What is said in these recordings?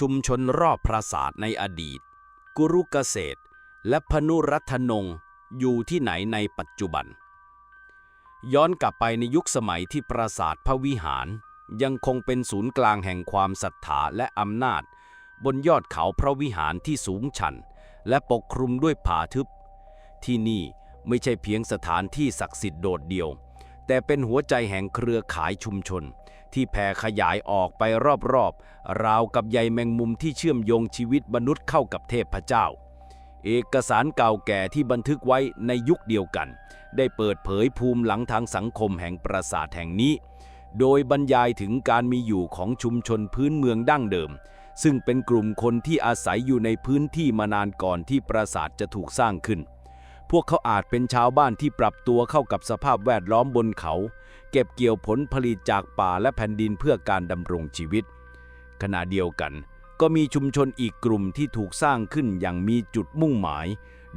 ชุมชนรอบปราสาทในอดีต กุรุเกษตร และพนุรัตนงอยู่ที่ไหนในปัจจุบัน ย้อนกลับไปในยุคสมัยที่ปราสาทพระวิหาร ยังคงเป็นศูนย์กลางแห่งความศรัทธาและอำนาจ บนยอดเขาพระวิหารที่สูงชัน และปกคลุมด้วยผาทึบ ที่นี่ไม่ใช่เพียงสถานที่ศักดิ์สิทธิ์โดดเดี่ยว แต่เป็นหัวใจแห่งเครือข่ายชุมชน ที่แผ่ขยายออกไปรอบๆ ราวกับใยแมงมุมที่เชื่อมโยงชีวิตมนุษย์เข้ากับเทพเจ้า เอกสารเก่าแก่ที่บันทึกไว้ในยุคเดียวกัน ได้เปิดเผยภูมิหลังทางสังคมแห่งปราสาทแห่งนี้ โดยบรรยายถึงการมีอยู่ของชุมชนพื้นเมืองดั้งเดิม ซึ่งเป็นกลุ่มคนที่อาศัยอยู่ในพื้นที่มานานก่อนที่ปราสาทจะถูกสร้างขึ้นพวกเขาอาจเป็นชาวบ้านที่ปรับตัวเข้ากับสภาพแวดล้อมบนเขา เก็บเกี่ยวผลผลิตจากป่าและแผ่นดินเพื่อการดำรงชีวิต ขณะเดียวกัน ก็มีชุมชนอีกกลุ่มที่ถูกสร้างขึ้นอย่างมีจุดมุ่งหมาย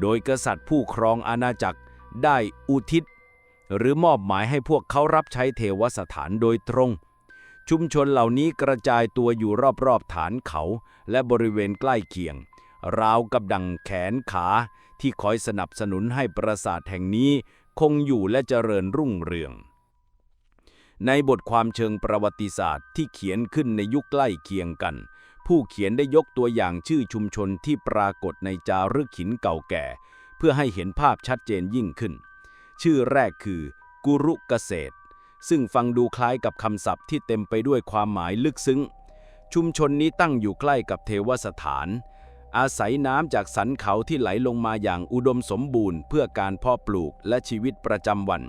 โดยกษัตริย์ผู้ครองอาณาจักรได้อุทิศ หรือมอบหมายให้พวกเขารับใช้เทวสถานโดยตรง ชุมชนเหล่านี้กระจายตัวอยู่รอบๆฐานเขา และบริเวณใกล้เคียง ราวกับดังแขนขาที่คอยสนับสนุนให้ปราสาทแห่งนี้คงอยู่และเจริญรุ่งเรือง ในบทความเชิงประวัติศาสตร์ที่เขียนขึ้นในยุคใกล้เคียงกัน ผู้เขียนได้ยกตัวอย่างชื่อชุมชนที่ปรากฏในจารึกหินเก่าแก่ เพื่อให้เห็นภาพชัดเจนยิ่งขึ้น ชื่อแรกคือ กุรุเกษตร ซึ่งฟังดูคล้ายกับคำศัพท์ที่เต็มไปด้วยความหมายลึกซึ้ง ชุมชนนี้ตั้งอยู่ใกล้กับเทวสถาน อาศัยน้ำจากสันเขาที่ไหลลงมาอย่างอุดมสมบูรณ์ เพื่อการเพาะปลูกและชีวิตประจำวัน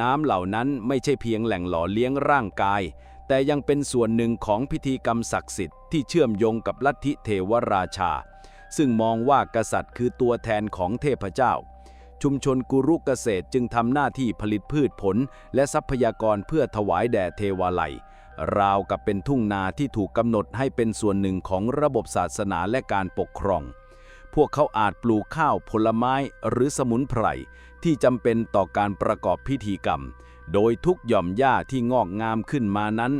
น้ำเหล่านั้นไม่ใช่เพียงแหล่งหล่อเลี้ยงร่างกาย แต่ยังเป็นส่วนหนึ่งของพิธีกรรมศักดิ์สิทธิ์ที่เชื่อมโยงกับลัทธิเทวราชา ซึ่งมองว่ากษัตริย์คือตัวแทนของเทพเจ้า ชุมชนกุรุเกษตรจึงทำหน้าที่ผลิตพืชผล และทรัพยากรเพื่อถวายแด่เทวาลัย ราวกับเป็นทุ่งนาที่ถูกกำหนดให้เป็นส่วนหนึ่งของระบบศาสนาและการปกครองพวกเขาอาจปลูกข้าวผลไม้หรือสมุนไพร ที่จำเป็นต่อการประกอบพิธีกรรม โดยทุกหย่อมหญ้าที่งอกงามขึ้นมานั้น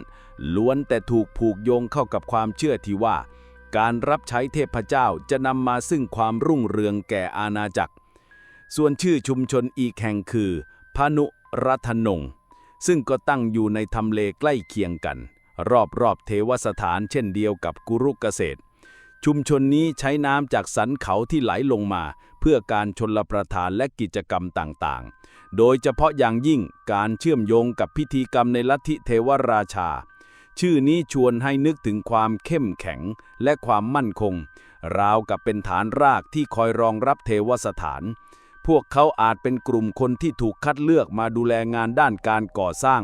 ล้วนแต่ถูกผูกโยงเข้ากับความเชื่อที่ว่า การรับใช้เทพเจ้าจะนำมาซึ่งความรุ่งเรืองแก่อาณาจักร ส่วนชื่อชุมชนอีกแห่งคือพานุรัตนง ซึ่งก็ตั้งอยู่ในทำเลใกล้เคียงกัน รอบๆเทวสถานเช่นเดียวกับกุรุเกษตรชุมชนนี้ใช้น้ำจากสันเขาที่ไหลลงมาเพื่อการชนลประทานและกิจกรรมต่างๆ โดยเฉพาะอย่างยิ่งการเชื่อมโยงกับพิธีกรรมในลัทธิเทวราชา ชื่อนี้ชวนให้นึกถึงความเข้มแข็งและความมั่นคง ราวกับเป็นฐานรากที่คอยรองรับเทวสถาน พวกเขาอาจเป็นกลุ่มคนที่ถูกคัดเลือกมาดูแลงานด้านการก่อสร้าง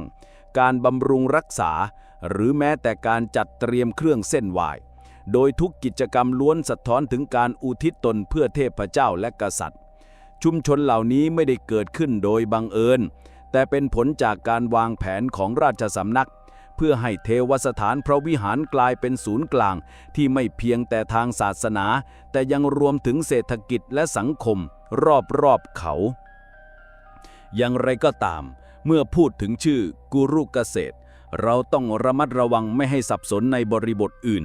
การบำรุงรักษา หรือแม้แต่การจัดเตรียมเครื่องเส้นไหว้ โดยทุกกิจกรรมล้วนสะท้อนถึงการอุทิศตนเพื่อเทพเจ้าและกษัตริย์ ชุมชนเหล่านี้ไม่ได้เกิดขึ้นโดยบังเอิญ แต่เป็นผลจากการวางแผนของราชสำนัก เพื่อให้เทวสถานพระวิหารกลายเป็นศูนย์กลาง ที่ไม่เพียงแต่ทางศาสนา แต่ยังรวมถึงเศรษฐกิจและสังคม รอบๆเขา อย่างไรก็ตาม เมื่อพูดถึงชื่อกุรุเกษตร เราต้องระมัดระวังไม่ให้สับสนในบริบทอื่น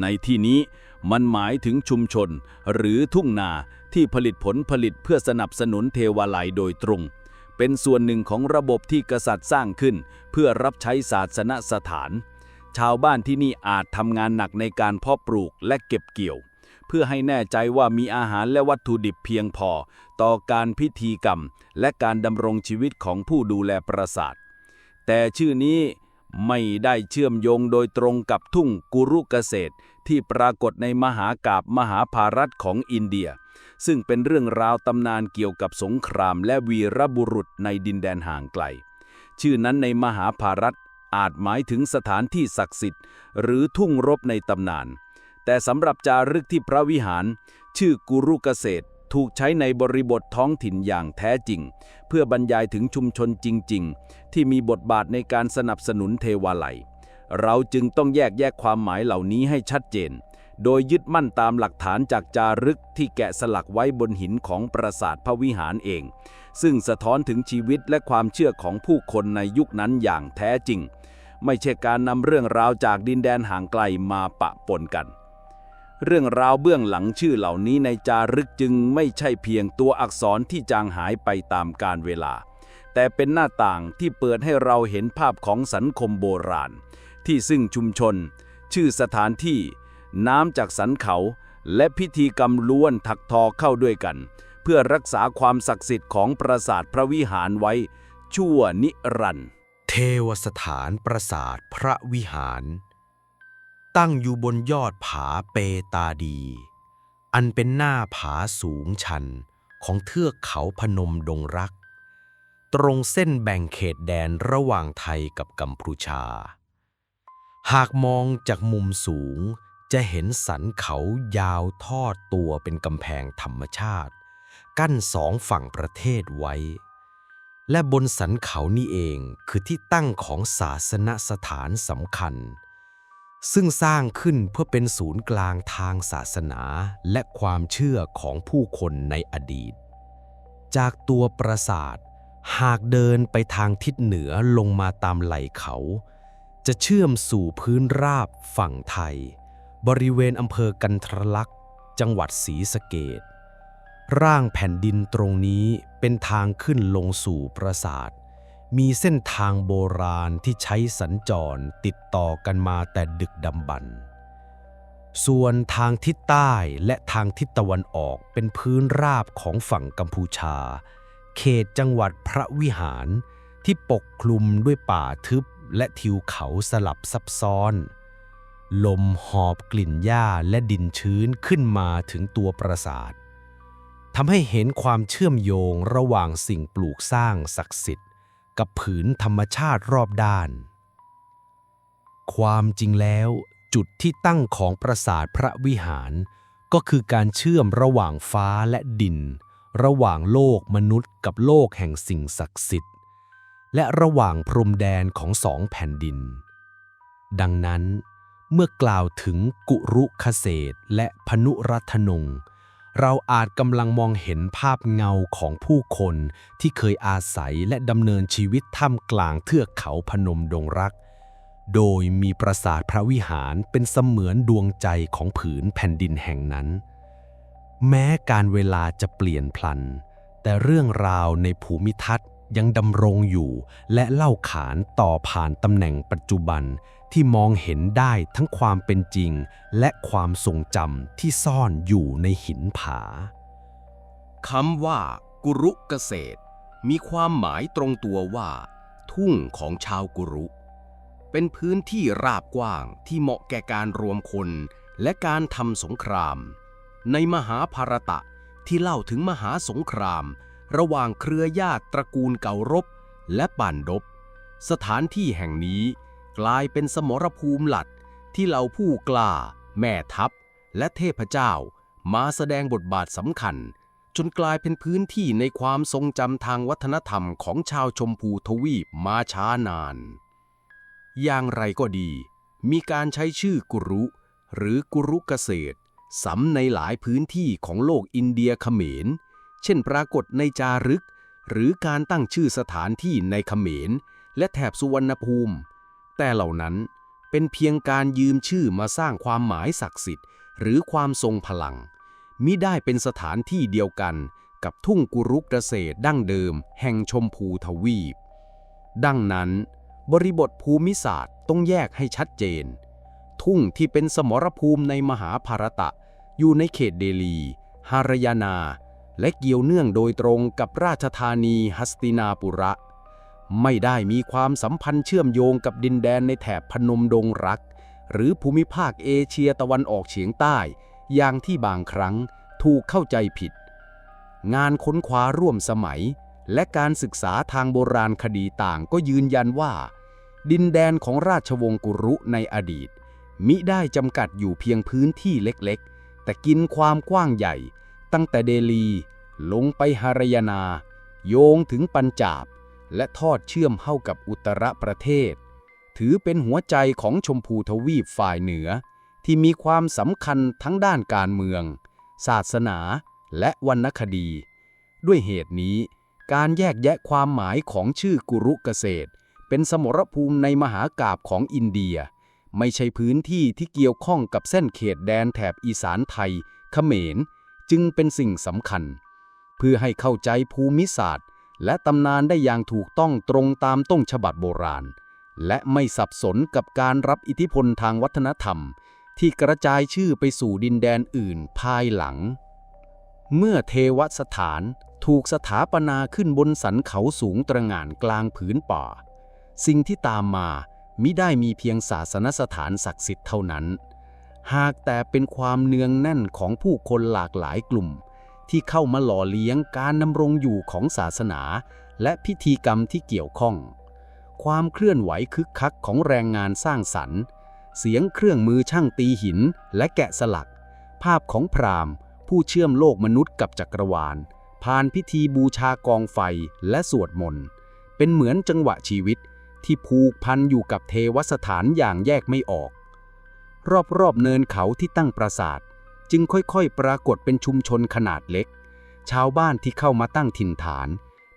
ในที่นี้มันหมายถึงชุมชน หรือทุ่งนาที่ผลิตผลผลิตเพื่อสนับสนุนเทวาลัยโดยตรง เป็นส่วนหนึ่งของระบบที่กษัตริย์สร้างขึ้น เพื่อรับใช้ศาสนสถาน ชาวบ้านที่นี่อาจทำงานหนักในการเพาะปลูกและเก็บเกี่ยว เพื่อให้แน่ใจว่ามีอาหารและวัตถุดิบเพียงพอ ต่อการพิธีกรรม และการดำรงชีวิตของผู้ดูแลปราสาทแต่ชื่อนี้ ไม่ได้เชื่อมโยงโดยตรงกับทุ่งกุรุเกษตร ที่ปรากฏในมหากาบมหาภารัตของอินเดีย ซึ่งเป็นเรื่องราวตำนานเกี่ยวกับสงครามและวีรบุรุษในดินแดนห่างไกล ชื่อนั้นในมหาภารัตอาจหมายถึงสถานที่ศักดิ์สิทธิ์ หรือทุ่งรบในตำนาน แต่สำหรับจารึกที่พระวิหาร ชื่อกุรุเกษตร ถูกใช้ในบริบทท้องถิ่นอย่างแท้จริง เพื่อบรรยายถึงชุมชนจริง ๆ ที่มีบทบาทในการสนับสนุนเทวาลัย เราจึงต้องแยกแยะความหมายเหล่านี้ให้ชัดเจน โดยยึดมั่นตามหลักฐานจากจารึกที่แกะสลักไว้บนหินของปราสาทพระวิหารเอง ซึ่งสะท้อนถึงชีวิตและความเชื่อของผู้คนในยุคนั้นอย่างแท้จริง ไม่ใช่การนำเรื่องราวจากดินแดนห่างไกลมาปะปนกัน เรื่องราวเบื้องหลังชื่อเหล่านี้ในจารึกจึงไม่ใช่เพียงตัวอักษรที่จางหายไปตามกาลเวลา แต่เป็นหน้าต่างที่เปิดให้เราเห็นภาพของสังคมโบราณ ที่ซึ่งชุมชน ชื่อสถานที่ น้ำจากสันเขา และพิธีกรรมล้วนถักทอเข้าด้วยกัน เพื่อรักษาความศักดิ์สิทธิ์ของปราสาทพระวิหารไว้ ชั่วนิรันดร์เทวสถานปราสาทพระวิหาร ตั้งอยู่บนยอดผาเปตาดี อันเป็นหน้าผาสูงชันของเทือกเขาพนมดงรัก ตรงเส้นแบ่งเขตแดนระหว่างไทยกับกัมพูชา หากมองจากมุมสูงจะเห็นสันเขายาวทอดตัวเป็นกำแพงธรรมชาติ กั้นสองฝั่งประเทศไว้ และบนสันเขานี่เองคือที่ตั้งของศาสนสถานสำคัญ ซึ่งสร้างขึ้นเพื่อเป็นศูนย์กลางทางศาสนาและความเชื่อของผู้คนในอดีต จากตัวปราสาท หากเดินไปทางทิศเหนือลงมาตามไหล่เขา จะเชื่อมสู่พื้นราบฝั่งไทย บริเวณอำเภอกันทรลักษ์จังหวัดศรีสะเกดร่างแผ่นดินตรงนี้เป็นทางขึ้นลงสู่ปราสาท มีเส้นทางโบราณที่ใช้สัญจรติดต่อกันมาแต่ดึกดำบรรพ์ส่วนทางทิศใต้และทางทิศตะวันออกเป็นพื้นราบของฝั่งกัมพูชา เขตจังหวัดพระวิหารที่ปกคลุมด้วยป่าทึบและทิวเขาสลับซับซ้อน ลมหอบกลิ่นหญ้าและดินชื้นขึ้นมาถึงตัวปราสาททำให้เห็นความเชื่อมโยงระหว่างสิ่งปลูกสร้างศักดิ์สิทธิ์ กับผืนธรรมชาติรอบด้าน ความจริงแล้วจุดที่ตั้งของปราสาทพระวิหาร ก็คือการเชื่อมระหว่างฟ้าและดิน ระหว่างโลกมนุษย์กับโลกแห่งสิ่งศักดิ์สิทธิ์ และระหว่างพรมแดนของสองแผ่นดิน ดังนั้นเมื่อกล่าวถึงกุรุคเศษและพนุรัตนง เราอาจกำลังมองเห็นภาพเงาของผู้คนที่เคยอาศัยและดำเนินชีวิตท่ามกลางเทือกเขาพนมดงรัก โดยมีปราสาทพระวิหารเป็นเสมือนดวงใจของผืนแผ่นดินแห่งนั้น แม้การเวลาจะเปลี่ยนพลัน แต่เรื่องราวในภูมิทัศน์ ยังดำรงอยู่ และเล่าขานต่อผ่านตำแหน่งปัจจุบันที่มองเห็นได้ทั้งความเป็นจริง และความทรงจำที่ซ่อนอยู่ในหินผาคำว่า กุรุเกษตร มีความหมายตรงตัวว่า ทุ่งของชาวกุรุ เป็นพื้นที่ราบกว้างที่เหมาะแก่การรวมคนและการทำสงคราม ในมหาภารตะที่เล่าถึงมหาสงคราม ระหว่างเครือญาติตระกูลเก่ารบและป่านดบ สถานที่แห่งนี้กลายเป็นสมรภูมิหลัดที่เหล่าผู้กล้า แม่ทัพ และเทพเจ้า มาแสดงบทบาทสำคัญ จนกลายเป็นพื้นที่ในความทรงจำทางวัฒนธรรมของชาวชมพูทวีปมาช้านาน อย่างไรก็ดี มีการใช้ชื่อกุรุ หรือกุรุเกษตรซ้ำในหลายพื้นที่ของโลกอินเดียเขมร เช่นปรากฏในจารึก หรือการตั้งชื่อสถานที่ในเขมร และแถบสุวรรณภูมิ แต่เหล่านั้นเป็นเพียงการยืมชื่อมาสร้างความหมายศักดิ์สิทธิ์ หรือความทรงพลัง มิได้เป็นสถานที่เดียวกันกับทุ่งกุรุกเกษตรดั้งเดิม แห่งชมพูทวีป ดังนั้น บริบทภูมิศาสตร์ต้องแยกให้ชัดเจน ทุ่งที่เป็นสมรภูมิในมหาภารตะ อยู่ในเขตเดลี ฮารยานา และเกี่ยวเนื่องโดยตรงกับราชธานีฮัสตินาปุระ ไม่ได้มีความสัมพันธ์เชื่อมโยงกับดินแดนในแถบพนมดงรัก หรือภูมิภาคเอเชียตะวันออกเฉียงใต้ อย่างที่บางครั้งถูกเข้าใจผิด งานค้นคว้าร่วมสมัย และการศึกษาทางโบราณคดีต่างก็ยืนยันว่า ดินแดนของราชวงศ์กุรุในอดีต มิได้จำกัดอยู่เพียงพื้นที่เล็กๆ แต่กินความกว้างใหญ่ ตั้งแต่เดลี ลงไปฮารยานา โยงถึงปัญจาบ และทอดเชื่อมเข้ากับอุตรประเทศ ถือเป็นหัวใจของชมพูทวีปฝ่ายเหนือ ที่มีความสำคัญทั้งด้านการเมือง ศาสนาและวรรณคดี ด้วยเหตุนี้ การแยกแยะความหมายของชื่อกุรุเกษตร เป็นสมรภูมิในมหากาบของอินเดีย ไม่ใช่พื้นที่ที่เกี่ยวข้องกับเส้นเขตแดนแถบอีสานไทย เขมร จึงเป็นสิ่งสำคัญ เพื่อให้เข้าใจภูมิศาสตร์ และตำนานได้อย่างถูกต้องตรงตามต้นฉบับโบราณ และไม่สับสนกับการรับอิทธิพลทางวัฒนธรรม ที่กระจายชื่อไปสู่ดินแดนอื่นภายหลัง เมื่อเทวสถานถูกสถาปนาขึ้นบนสันเขาสูงตระหง่านกลางผืนป่า สิ่งที่ตามมามิได้มีเพียงศาสนสถานศักดิ์สิทธิ์เท่านั้น หากแต่เป็นความเนืองแน่นของผู้คนหลากหลายกลุ่ม ที่เข้ามาหล่อเลี้ยงการดำรงอยู่ของศาสนา และพิธีกรรมที่เกี่ยวข้อง ความเคลื่อนไหวคึกคักของแรงงานสร้างสรรค์ เสียงเครื่องมือช่างตีหินและแกะสลัก ภาพของพราหมณ์ ผู้เชื่อมโลกมนุษย์กับจักรวาล ผ่านพิธีบูชากองไฟและสวดมนต์เป็นเหมือนจังหวะชีวิตที่ผูกพันอยู่กับเทวสถานอย่างแยกไม่ออก รอบๆเนินเขาที่ตั้งปราสาท จึงค่อยๆ ปรากฏเป็นชุมชนขนาดเล็ก ชาวบ้านที่เข้ามาตั้งถิ่นฐาน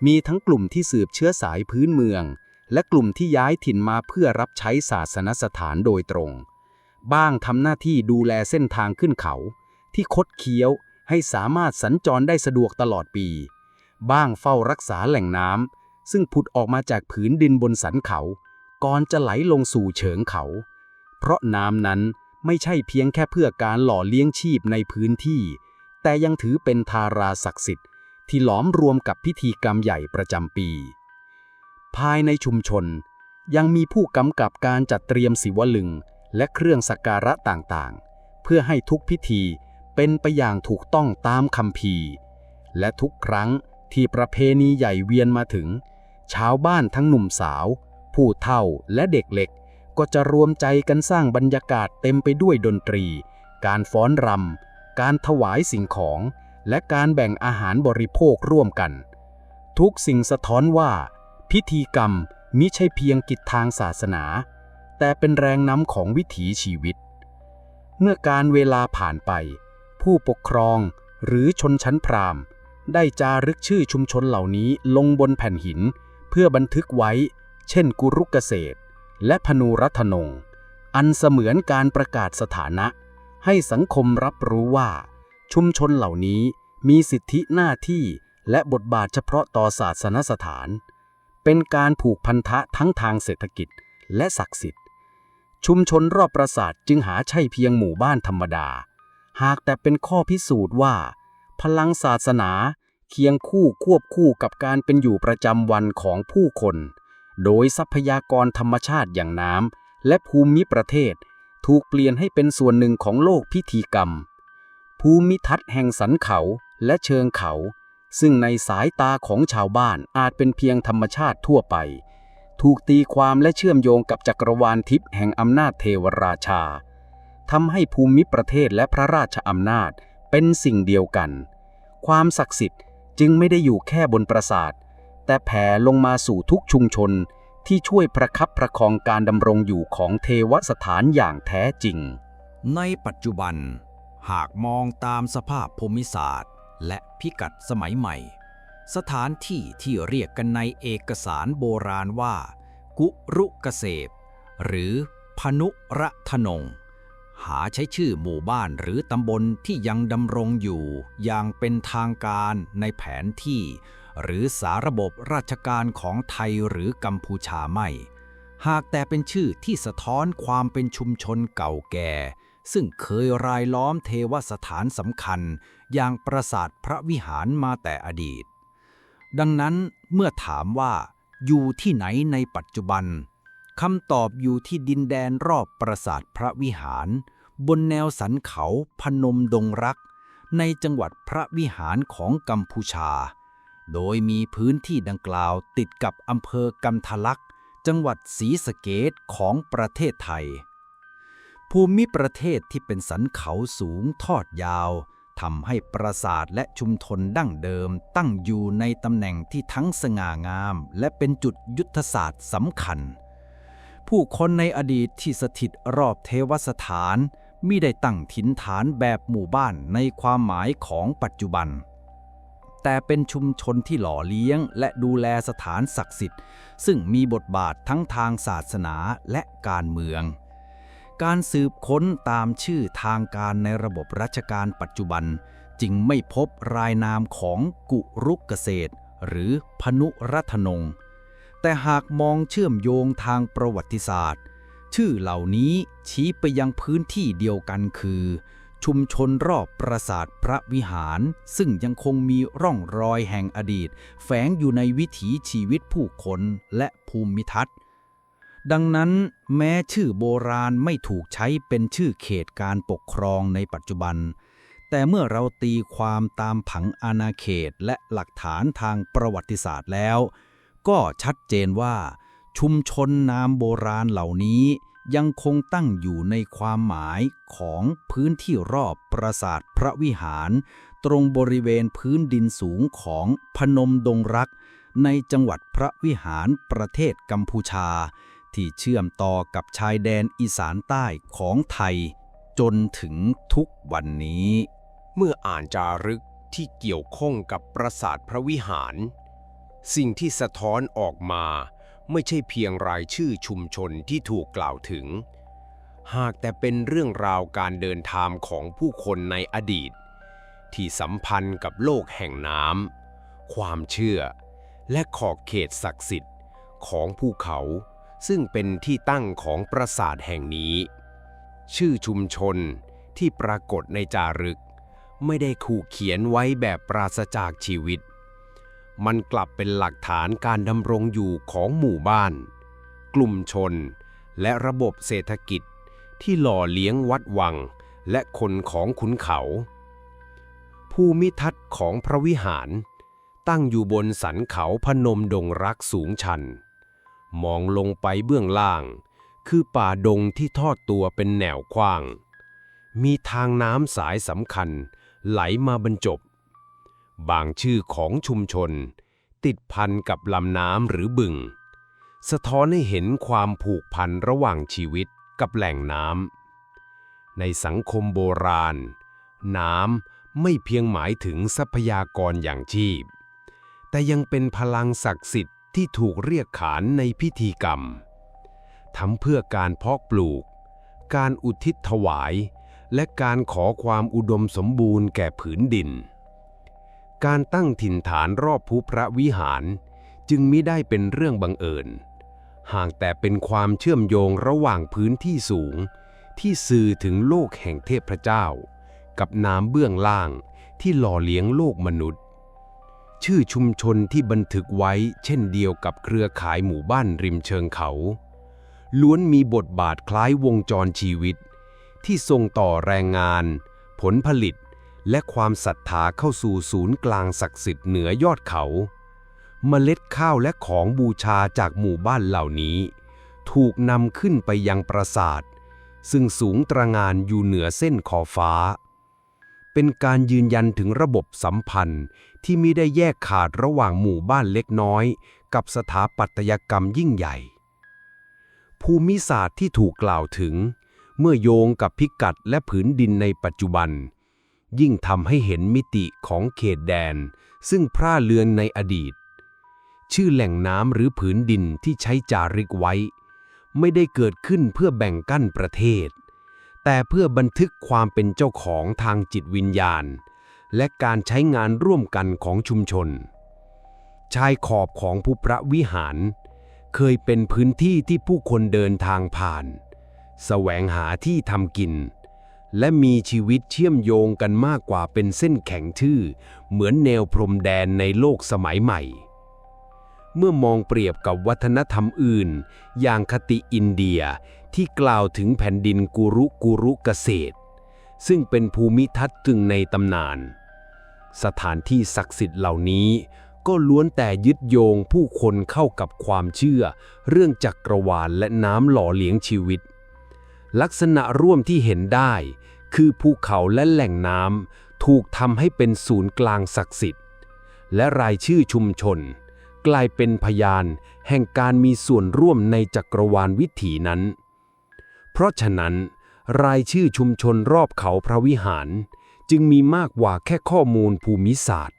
มีทั้งกลุ่มที่สืบเชื้อสายพื้นเมือง และกลุ่มที่ย้ายถิ่นมาเพื่อรับใช้ศาสนสถานโดยตรง บ้างทำหน้าที่ดูแลเส้นทางขึ้นเขา ที่คดเคี้ยวให้สามารถสัญจรได้สะดวกตลอดปี บ้างเฝ้ารักษาแหล่งน้ำซึ่งผุดออกมาจากผืนดินบนสันเขา ก่อนจะไหลลงสู่เฉิงเขา เพราะน้ำนั้นไม่ใช่เพียงแค่เพื่อการหล่อเลี้ยงชีพในพื้นที่ แต่ยังถือเป็นทาราศักดิ์สิทธิ์ ที่หลอมรวมกับพิธีกรรมใหญ่ประจำปี ภายในชุมชน ยังมีผู้กำกับการจัดเตรียมศิวลึง และเครื่องสักการะต่างๆ เพื่อให้ทุกพิธีเป็นไปอย่างถูกต้องตามคำพีและทุกครั้งที่ประเพณีใหญ่เวียนมาถึง ชาวบ้านทั้งหนุ่มสาว ผู้เฒ่าและเด็กเล็ก ก็จะรวมใจกันสร้างบรรยากาศเต็มไปด้วยดนตรี การฟ้อนรำ การถวายสิ่งของ และการแบ่งอาหารบริโภคร่วมกัน ทุกสิ่งสะท้อนว่า พิธีกรรมมิใช่เพียงกิจทางศาสนา แต่เป็นแรงนำของวิถีชีวิต เมื่อการเวลาผ่านไป ผู้ปกครองหรือชนชั้นพราหมณ์ ได้จารึกชื่อชุมชนเหล่านี้ลงบนแผ่นหิน เพื่อบันทึกไว้ เช่นกุรุกเกษตร และพนูรัตนง อันเสมือนการประกาศสถานะ ให้สังคมรับรู้ว่า ชุมชนเหล่านี้มีสิทธิหน้าที่และบทบาทเฉพาะต่อศาสนสถาน เป็นการผูกพันธะทั้งทางเศรษฐกิจและศักดิ์สิทธิ์ ชุมชนรอบปราสาทจึงหาใช่เพียงหมู่บ้านธรรมดา หากแต่เป็นข้อพิสูจน์ว่า พลังศาสนาเคียงคู่ควบคู่กับการเป็นอยู่ประจำวันของผู้คน โดยทรัพยากรธรรมชาติอย่างน้ำและภูมิประเทศ ถูกเปลี่ยนให้เป็นส่วนหนึ่งของโลกพิธีกรรม ภูมิทัศน์แห่งสันเขาและเชิงเขา ซึ่งในสายตาของชาวบ้านอาจเป็นเพียงธรรมชาติทั่วไป ถูกตีความและเชื่อมโยงกับจักรวาลทิพย์แห่งอำนาจเทวราชาทำให้ภูมิประเทศและพระราชอำนาจเป็นสิ่งเดียวกัน ความศักดิ์สิทธิ์จึงไม่ได้อยู่แค่บนปราสาท แต่แผ่ลงมาสู่ทุกชุมชนที่ช่วยประคับประคองการดำรงอยู่ของเทวสถานอย่างแท้จริง ในปัจจุบัน หากมองตามสภาพภูมิศาสตร์ และพิกัดสมัยใหม่ สถานที่ที่เรียกกันในเอกสารโบราณว่า กุรุกเกษบหรือพนุรัทนง หาใช้ชื่อหมู่บ้านหรือตำบลที่ยังดำรงอยู่อย่างเป็นทางการในแผนที่ หรือสาระบบราชการของไทยหรือกัมพูชาไม่ หากแต่เป็นชื่อที่สะท้อนความเป็นชุมชนเก่าแก่ ซึ่งเคยรายล้อมเทวสถานสำคัญ อย่างปราสาทพระวิหารมาแต่อดีต ดังนั้นเมื่อถามว่า อยู่ที่ไหนในปัจจุบันคำตอบอยู่ที่ดินแดนรอบปราสาทพระวิหาร บนแนวสันเขาพนมดงรัก ในจังหวัดพระวิหารของกัมพูชา โดยมีพื้นที่ดังกล่าวติดกับอำเภอกันทะลัก จังหวัดศรีสะเกดของประเทศไทย ภูมิประเทศที่เป็นสันเขาสูงทอดยาวทำให้ปราสาทและชุมชนดั้งเดิมตั้งอยู่ในตำแหน่งที่ทั้งสง่างาม และเป็นจุดยุทธศาสตร์สำคัญ ผู้คนในอดีตที่สถิตรอบเทวสถานมิได้ตั้งถิ่นฐานแบบหมู่บ้านในความหมายของปัจจุบัน แต่เป็นชุมชนที่หล่อเลี้ยง และดูแลสถานศักดิ์สิทธิ์ ซึ่งมีบทบาททั้งทางศาสนาและการเมือง การสืบค้นตามชื่อทางการในระบบราชการปัจจุบัน จึงไม่พบรายนามของกุรุกเกษตร หรือพนุรัตนง แต่หากมองเชื่อมโยงทางประวัติศาสตร์ ชื่อเหล่านี้ชี้ไปยังพื้นที่เดียวกันคือ ชุมชนรอบปราสาทพระวิหาร ซึ่งยังคงมีร่องรอยแห่งอดีต แฝงอยู่ในวิถีชีวิตผู้คนและภูมิทัศน์ ดังนั้นแม้ชื่อโบราณไม่ถูกใช้เป็นชื่อเขตการปกครองในปัจจุบัน แต่เมื่อเราตีความตามผังอาณาเขตและหลักฐานทางประวัติศาสตร์แล้ว ก็ชัดเจนว่า ชุมชนนามโบราณเหล่านี้ ยังคงตั้งอยู่ในความหมายของพื้นที่รอบปราสาทพระวิหาร ตรงบริเวณพื้นดินสูงของพนมดงรัก ในจังหวัดพระวิหารประเทศกัมพูชา ที่เชื่อมต่อกับชายแดนอีสานใต้ของไทย จนถึงทุกวันนี้ เมื่ออ่านจารึกที่เกี่ยวข้องกับปราสาทพระวิหาร สิ่งที่สะท้อนออกมา ไม่ใช่เพียงรายชื่อชุมชนที่ถูกกล่าวถึง หากแต่เป็นเรื่องราวการเดินทางของผู้คนในอดีต ที่สัมพันธ์กับโลกแห่งน้ำความเชื่อ และขอบเขตศักดิ์สิทธิ์ของภูเขา ซึ่งเป็นที่ตั้งของปราสาทแห่งนี้ ชื่อชุมชนที่ปรากฏในจารึก ไม่ได้ขู่เขียนไว้แบบปราศจากชีวิต มันกลับเป็นหลักฐานการดำรงอยู่ของหมู่บ้าน กลุ่มชน และระบบเศรษฐกิจ ที่หล่อเลี้ยงวัดวัง และคนของขุนเขา ภูมิทัศน์ของพระวิหาร ตั้งอยู่บนสันเขาพนมดงรักสูงชัน มองลงไปเบื้องล่าง คือป่าดงที่ทอดตัวเป็นแนวกว้าง มีทางน้ำสายสำคัญไหลมาบรรจบ บางชื่อของชุมชน ติดพันกับลำน้ำหรือบึง สะท้อนให้เห็นความผูกพันระหว่างชีวิตกับแหล่งน้ำในสังคมโบราณ น้ำไม่เพียงหมายถึงทรัพยากรอย่างชีพ แต่ยังเป็นพลังศักดิ์สิทธิ์ที่ถูกเรียกขานในพิธีกรรมทำเพื่อการเพาะปลูก การอุทิศถวาย และการขอความอุดมสมบูรณ์แก่ผืนดิน การตั้งถิ่นฐานรอบภูพระวิหาร จึงมิได้เป็นเรื่องบังเอิญ หากแต่เป็นความเชื่อมโยงระหว่างพื้นที่สูง ที่สื่อถึงโลกแห่งเทพเจ้า กับน้ำเบื้องล่างที่หล่อเลี้ยงโลกมนุษย์ ชื่อชุมชนที่บันทึกไว้เช่นเดียวกับเครือข่ายหมู่บ้านริมเชิงเขา ล้วนมีบทบาทคล้ายวงจรชีวิต ที่ส่งต่อแรงงาน ผลผลิต และความศรัทธาเข้าสู่ศูนย์กลางศักดิ์สิทธิ์เหนือยอดเขา เมล็ดข้าวและของบูชาจากหมู่บ้านเหล่านี้ ถูกนำขึ้นไปยังปราสาท ซึ่งสูงตระหงานอยู่เหนือเส้นขอบฟ้า เป็นการยืนยันถึงระบบสัมพันธ์ที่มิได้แยกขาดระหว่างหมู่บ้านเล็กน้อย กับสถาปัตยกรรมยิ่งใหญ่ ภูมิศาสตร์ที่ถูกกล่าวถึง เมื่อโยงกับพิกัดและผืนดินในปัจจุบัน ยิ่งทำให้เห็นมิติของเขตแดน ซึ่งพร่าเลือนในอดีต ชื่อแหล่งน้ำหรือผืนดินที่ใช้จารึกไว้ ไม่ได้เกิดขึ้นเพื่อแบ่งกั้นประเทศ แต่เพื่อบันทึกความเป็นเจ้าของทางจิตวิญญาณ และการใช้งานร่วมกันของชุมชน ชายขอบของภูพระวิหาร เคยเป็นพื้นที่ที่ผู้คนเดินทางผ่าน แสวงหาที่ทำกิน และมีชีวิตเชื่อมโยงกันมากกว่าเป็นเส้นแข็งทื่อ เหมือนแนวพรมแดนในโลกสมัยใหม่ เมื่อมองเปรียบกับวัฒนธรรมอื่น อย่างคติอินเดียที่กล่าวถึงแผ่นดินกุรุกุรุเกษตร ซึ่งเป็นภูมิทัศน์กึ่งในตำนาน สถานที่ศักดิ์สิทธิ์เหล่านี้ก็ล้วนแต่ยึดโยงผู้คนเข้ากับความเชื่อ เรื่องจักรวาลและน้ำหล่อเลี้ยงชีวิต ลักษณะร่วมที่เห็นได้ คือภูเขาและแหล่งน้ำถูกทำให้เป็นศูนย์กลางศักดิ์สิทธิ์ และรายชื่อชุมชน กลายเป็นพยานแห่งการมีส่วนร่วมในจักรวาลวิถีนั้น เพราะฉะนั้น รายชื่อชุมชนรอบเขาพระวิหาร จึงมีมากกว่าแค่ข้อมูลภูมิศาสตร์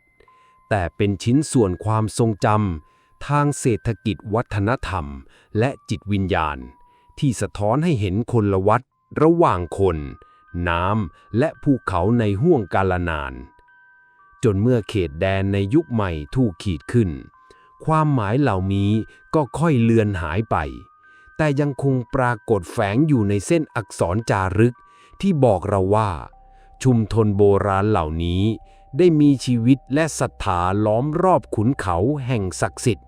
แต่เป็นชิ้นส่วนความทรงจำทางเศรษฐกิจวัฒนธรรม และจิตวิญญาณ ที่สะท้อนให้เห็นคนละวัดระหว่างคน น้ำและภูเขาในห้วงกาลนาน จนเมื่อเขตแดนในยุคใหม่ถูกขีดขึ้น ความหมายเหล่านี้ก็ค่อยเลือนหายไป แต่ยังคงปรากฏแฝงอยู่ในเส้นอักษรจารึกที่บอกเราว่า ชุมชนโบราณเหล่านี้ได้มีชีวิตและศรัทธาล้อมรอบขุนเขาแห่งศักดิ์สิทธิ์